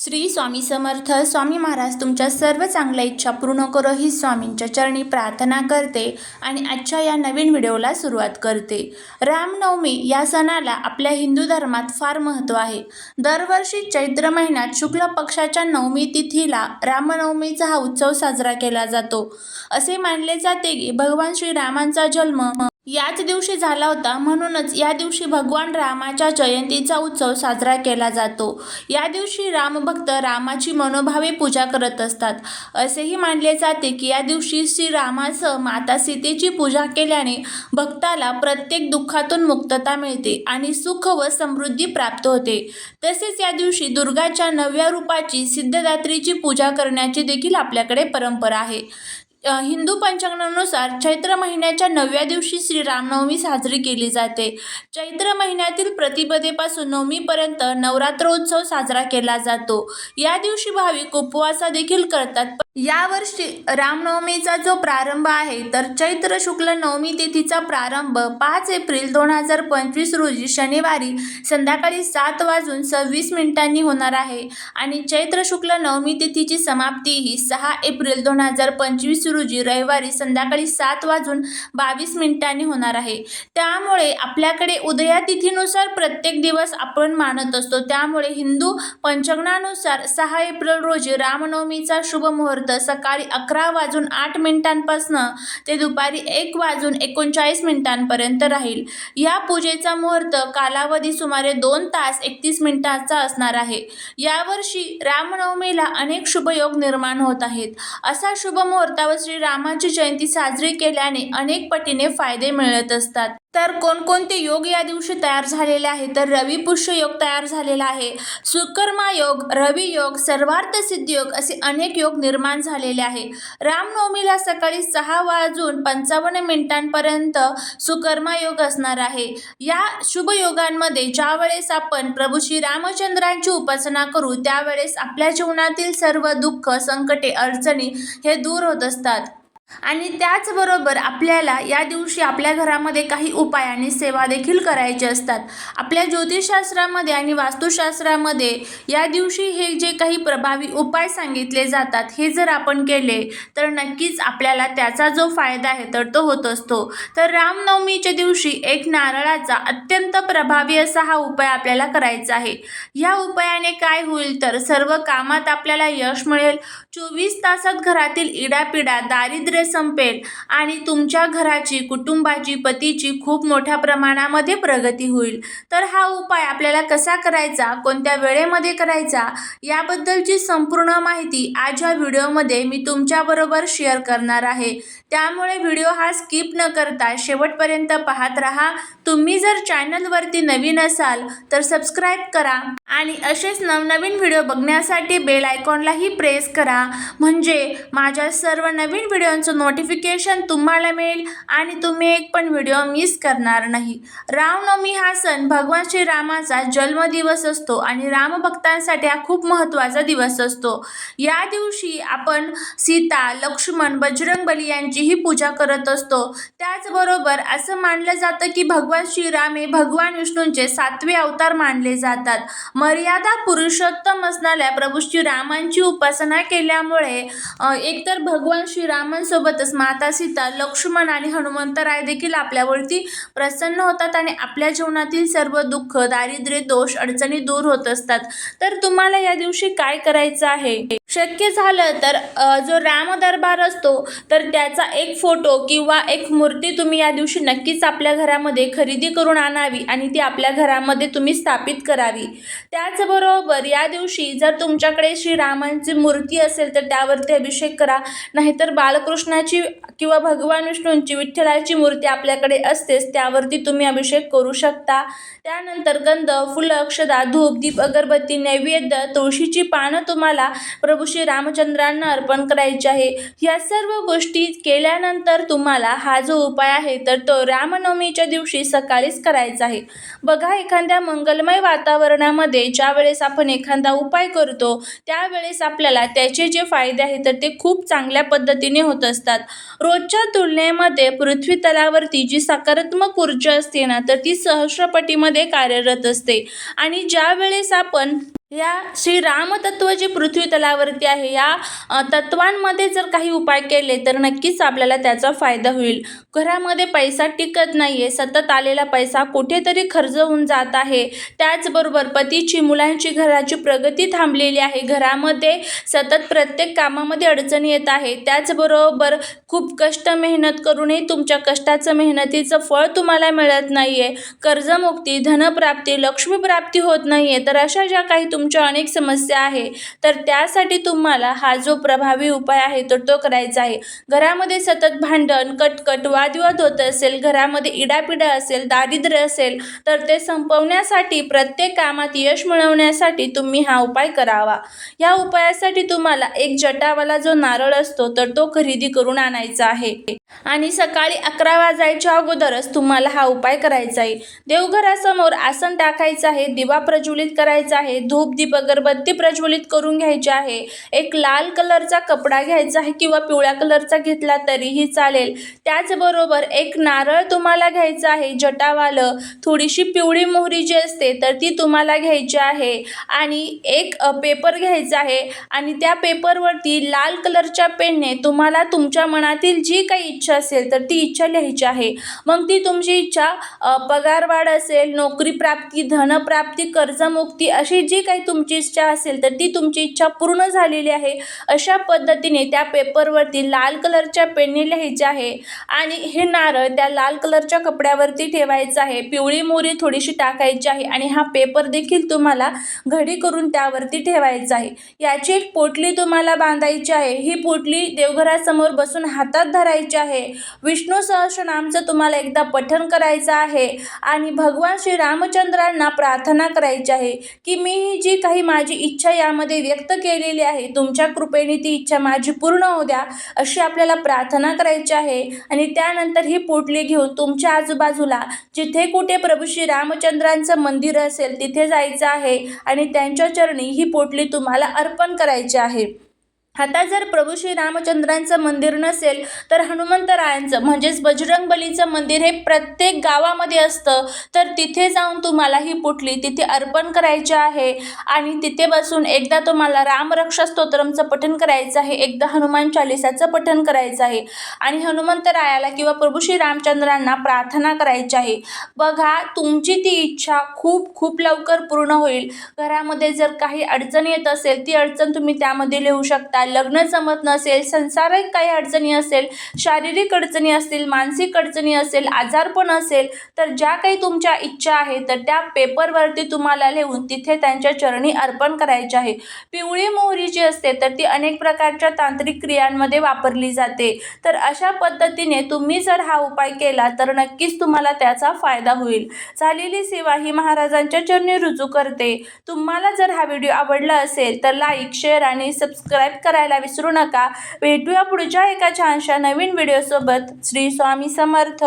श्री स्वामी समर्थ स्वामी महाराज तुमच्या सर्व चांगल्या इच्छा पूर्ण करो ही स्वामींच्या चरणी प्रार्थना करते आणि आजच्या या नवीन व्हिडिओला सुरुवात करते. रामनवमी या सणाला आपल्या हिंदू धर्मात फार महत्त्व आहे. दरवर्षी चैत्र महिन्यात शुक्ल पक्षाच्या नवमी तिथीला रामनवमीचा हा उत्सव साजरा केला जातो. असे मानले जाते की भगवान श्रीरामांचा जन्म याच दिवशी झाला होता. म्हणूनच या दिवशी भगवान रामाच्या जयंतीचा उत्सव साजरा केला जातो. या दिवशी रामभक्त रामाची मनोभावे पूजा करत असतात. असेही मानले जाते की या दिवशी श्रीरामासह माता सीतेची पूजा केल्याने भक्ताला प्रत्येक दुःखातून मुक्तता मिळते आणि सुख व समृद्धी प्राप्त होते. तसेच या दिवशी दुर्गाच्या नव्या रूपाची सिद्धदात्रीची पूजा करण्याची देखील आपल्याकडे परंपरा आहे. हिंदू पंचांगानुसार चैत्र महिन्याच्या नवव्या दिवशी श्रीरामनवमी साजरी केली जाते. चैत्र महिन्यातील प्रतिपदेपासून नवमीपर्यंत नवरात्रोत्सव साजरा केला जातो. या दिवशी भाविक उपवासा देखील करतात. यावर्षी रामनवमीचा जो प्रारंभ आहे तर चैत्र शुक्ल नवमी तिथीचा प्रारंभ पाच एप्रिल दोन हजार पंचवीस रोजी शनिवारी संध्याकाळी सात वाजून सव्वीस मिनिटांनी होणार आहे. आणि चैत्र शुक्ल नवमी तिथीची समाप्ती ही सहा एप्रिल दोन हजार पंचवीस रोजी रविवारी संध्याकाळी सात वाजून बावीस मिनिटांनी होणार आहे. त्यामुळे आपल्याकडे उदया तिथीनुसार प्रत्येक दिवस आपण मानत असतो. त्यामुळे हिंदू पंचगणानुसार सहा एप्रिल रोजी रामनवमीचा शुभ मुहूर्त सकाळी अकरा वाजून आठ मिनिटांपासून ते दुपारी एक वाजून एकोणचाळीस मिनिटांपर्यंत राहील. या पूजेचा मुहूर्त कालावधी सुमारे दोन तास एकतीस मिनिटांचा असणार आहे. यावर्षी रामनवमीला अनेक शुभयोग निर्माण होत आहेत. असा शुभ मुहूर्तावर श्रीरामाची जयंती साजरी केल्याने अनेक पटीने फायदे मिळत असतात. तर कोणकोणते योग या दिवशी तयार झालेले आहे? तर रवी पुष्य योग तयार झालेला आहे. सुकर्मा योग रवी योग सर्वार्थ सिद्धी योग असे अनेक योग निर्माण झालेले आहे. रामनवमीला सकाळी सहा वाजून पंचावन्न मिनिटांपर्यंत सुकर्मा योग असणार आहे. या शुभ योगांमध्ये ज्या वेळेस आपण प्रभू श्री रामचंद्रांची उपासना करू त्यावेळेस आपल्या जीवनातील सर्व दुःख संकटे अडचणी हे दूर होत असतात. आणि त्याचबरोबर आपल्याला या दिवशी आपल्या घरामध्ये काही उपाय आणि सेवा देखील करायचे असतात. आपल्या ज्योतिषशास्त्रामध्ये आणि वास्तुशास्त्रामध्ये या दिवशी हे जे काही प्रभावी उपाय सांगितले जातात हे जर आपण केले तर नक्कीच आपल्याला त्याचा जो फायदा आहे तर तो होत असतो. तर रामनवमीच्या दिवशी एक नारळाचा अत्यंत प्रभावी असा हा उपाय आपल्याला करायचा आहे. या उपायाने काय होईल तर सर्व कामात आपल्याला यश मिळेल. चोवीस तासात घरातील इडापिडा दारिद्र्य संपेल आणि तुमच्या घराची कुटुंबाची पतीची खूप मोठ्या प्रमाणामध्ये प्रगती होईल. तर हा उपाय आपल्याला कसा करायचा कोणत्या वेळेमध्ये करायचा याबद्दलची संपूर्ण माहिती आज या व्हिडिओमध्ये मी तुमच्याबरोबर शेअर करणार आहे. त्यामुळे व्हिडिओ हा स्किप न करता शेवटपर्यंत पाहत राहा. तुम्ही जर चॅनलवरती नवीन असाल तर सबस्क्राईब करा आणि असेच नवनवीन व्हिडिओ बघण्यासाठी बेल आयकॉनलाही प्रेस करा. म्हणजे माझ्या सर्व नवीन व्हिडिओंचं नोटिफिकेशन तुम्हाला मिळेल आणि तुम्ही एक पण व्हिडिओ मिस करणार नाही. रामनवमी हा सण भगवान श्रीरामाचा जन्मदिवस असतो आणि रामभक्तांसाठी हा खूप महत्त्वाचा दिवस असतो. या दिवशी आपण सीता लक्ष्मण बजरंगबली त्यांचीही पूजा करत असतो. त्याचबरोबर असं मानलं जातं की भगवान श्रीराम हे भगवान विष्णूंचे सातवे अवतार मानले जातात. मर्यादा पुरुषोत्तम असणाऱ्या प्रभू श्रीरामांची उपासना केल्यामुळे एकतर भगवान श्रीरामांसोबतच माता सीता लक्ष्मण आणि हनुमंतराय देखील आपल्यावरती प्रसन्न होतात आणि आपल्या जीवनातील सर्व दुःख दारिद्र्य दोष अडचणी दूर होत असतात. तर तुम्हाला या दिवशी काय करायचं आहे? शक्य झालं तर जो राम दरबार असतो तर त्याचा एक फोटो किंवा एक मूर्ती तुम्ही या दिवशी नक्कीच आपल्या घरामध्ये खरेदी करून आणावी आणि ती आपल्या घरामध्ये तुम्ही स्थापित करावी. त्याचबरोबर या दिवशी जर तुमच्याकडे श्रीरामांची मूर्ती असेल तर त्यावरती अभिषेक करा. नाहीतर बालकृष्णाची किंवा भगवान विष्णूंची विठ्ठलाची मूर्ती आपल्याकडे असतेच त्यावरती तुम्ही अभिषेक करू शकता. त्यानंतर गंध फुलं अक्षदा धूप दीप अगरबत्ती नैवेद्य तुळशीची पानं तुम्हाला प्रभू श्री रामचंद्रांना अर्पण करायचे आहे. ह्या सर्व गोष्टी केल्यानंतर तुम्हाला हा जो उपाय आहे तर तो रामनवमीच्या दिवशी सकाळीच करायचा आहे. बघा एखाद्या मंगलमय वातावरणामध्ये ज्या वेळेस आपण एखादा उपाय करतो त्यावेळेस आपल्याला त्याचे जे फायदे आहेत तर ते खूप चांगल्या पद्धतीने होत असतात. रोजच्या तुलनेमध्ये पृथ्वी तलावरती जी सकारात्मक ऊर्जा असते ना तर ती सहस्रपटीमध्ये कार्यरत असते. आणि ज्या वेळेस आपण या श्री जे पृथ्वी तलावरती आहे. या तत्वांमध्ये जर काही उपाय केले तर नक्कीच आपल्याला त्याचा फायदा होईल. घरामध्ये पैसा टिकत नाही आहे सतत आलेला पैसा कुठेतरी खर्च होऊन जात आहे. त्याचबरोबर पतीची मुलांची घराची प्रगती थांबलेली आहे. घरामध्ये सतत प्रत्येक कामामध्ये अडचणी येत आहे. त्याचबरोबर खूप कष्ट मेहनत करूनही तुमच्या कष्टाचं मेहनतीचं फळ तुम्हाला मिळत नाही आहे कर्जमुक्ती धनप्राप्ती लक्ष्मीप्राप्ती होत नाही आहे तर अशा ज्या काही तुमच्या अनेक समस्या आहे तर त्यासाठी तुम्हाला हा जो प्रभावी उपाय आहे तर तो करायचा आहे. घरामध्ये सतत भांडण कटकट वादविवाद होत असेल घरामध्ये इडापिडा असेल दारिद्र्य असेल तर ते संपवण्यासाठी प्रत्येक कामात यश मिळवण्यासाठी तुम्ही हा उपाय करावा. या उपायासाठी तुम्हाला एक जटावाला जो नारळ असतो तर तो खरेदी करून आणायचा. आणायचं आहे. आणि सकाळी अकरा वाजायच्या अगोदरच तुम्हाला हा उपाय करायचा आहे. देवघरासमोर आसन टाकायचं आहे दिवा प्रज्वलित करायचा आहे धूप दीप अगरबत्ती प्रज्वलित करून घ्यायची आहे. एक लाल कलरचा कपडा घ्यायचा आहे किंवा पिवळ्या कलरचा घेतला तरीही चालेल. त्याचबरोबर एक नारळ तुम्हाला घ्यायचं आहे जटावालं. थोडीशी पिवळी मोहरी जी असते तर ती तुम्हाला घ्यायची आहे. आणि एक पेपर घ्यायचा आहे. आणि त्या पेपरवरती लाल कलरच्या पेनने तुम्हाला तुमच्या मनातील जी काही इच्छा असेल तर ती इच्छा लिहायची आहे. मग ती तुमची इच्छा पगारवाढ असेल नोकरी प्राप्ती धनप्राप्ती कर्जमुक्ती अशी जी काही तुमची इच्छा असेल तर ती तुमची इच्छा पूर्ण झालेली आहे. अशा पद्धतीने त्या पेपरवरती लाल कलरच्या पेनने लिहायचे आहे. आणि हे नारळ त्या लाल कलरच्या कपड्यावरती ठेवायचं आहे. पिवळी मोरी थोडीशी टाकायची आहे आणि हा पेपर देखील तुम्हाला घडी करून त्यावरती ठेवायचा आहे. याची एक पोटली तुम्हाला बांधायची आहे. ही पोटली देवघरासमोर बसून हातात धरायची आहे. आहे. विष्णू सहस्रनामचं तुम्हाला एकदा पठण करायचं आहे आणि भगवान श्री रामचंद्रांना प्रार्थना करायची आहे की मी ही जी काही माझी इच्छा यामध्ये व्यक्त केलेली आहे तुमच्या कृपेने ती इच्छा माझी पूर्ण होऊ द्या अशी आपल्याला प्रार्थना करायची आहे. आणि त्यानंतर ही पोटली घेऊन तुमच्या आजूबाजूला जिथे कुठे प्रभू श्री रामचंद्रांचं मंदिर असेल तिथे जायचं आहे आणि त्यांच्या चरणी ही पोटली तुम्हाला अर्पण करायची आहे. आता जर प्रभू श्री रामचंद्रांचं मंदिर नसेल तर हनुमंतरायांचं म्हणजेच बजरंग बलीचं मंदिर हे प्रत्येक गावामध्ये असतं. तर तिथे जाऊन तुम्हाला ही पुटली तिथे अर्पण करायची आहे. आणि तिथे बसून एकदा तुम्हाला रामरक्षा स्तोत्रमचं पठण करायचं आहे एकदा हनुमान चालिसाचं पठण करायचं आहे. आणि हनुमंतरायाला किंवा प्रभू श्री रामचंद्रांना प्रार्थना करायची आहे. बघा तुमची ती इच्छा खूप खूप लवकर पूर्ण होईल. घरामध्ये जर काही अडचण येत असेल ती अडचण तुम्ही त्यामध्ये लिहू शकता. लग्न जमत नसेल संसारिक काही अडचणी असेल शारीरिक अडचणी असतील मानसिक अडचणी असेल आजारपण असेल तर ज्या काही तुमच्या इच्छा आहेत तर त्या पेपरवरती तुम्हाला लिहून तिथे त्यांच्या चरणी अर्पण करायचे आहे. पिवळी मोहरी जी असते तर ती अनेक प्रकारच्या तांत्रिक क्रियांमध्ये वापरली जाते. तर अशा पद्धतीने तुम्ही जर हा उपाय केला तर नक्कीच तुम्हाला त्याचा फायदा होईल. झालेली सेवा ही महाराजांच्या चरणी रुजू करते. तुम्हाला जर हा व्हिडिओ आवडला असेल तर लाईक शेअर आणि सबस्क्राईब करायला विसरू नका. भेटूया पुढच्या एका छानशा नवीन व्हिडिओसोबत श्री स्वामी समर्थ.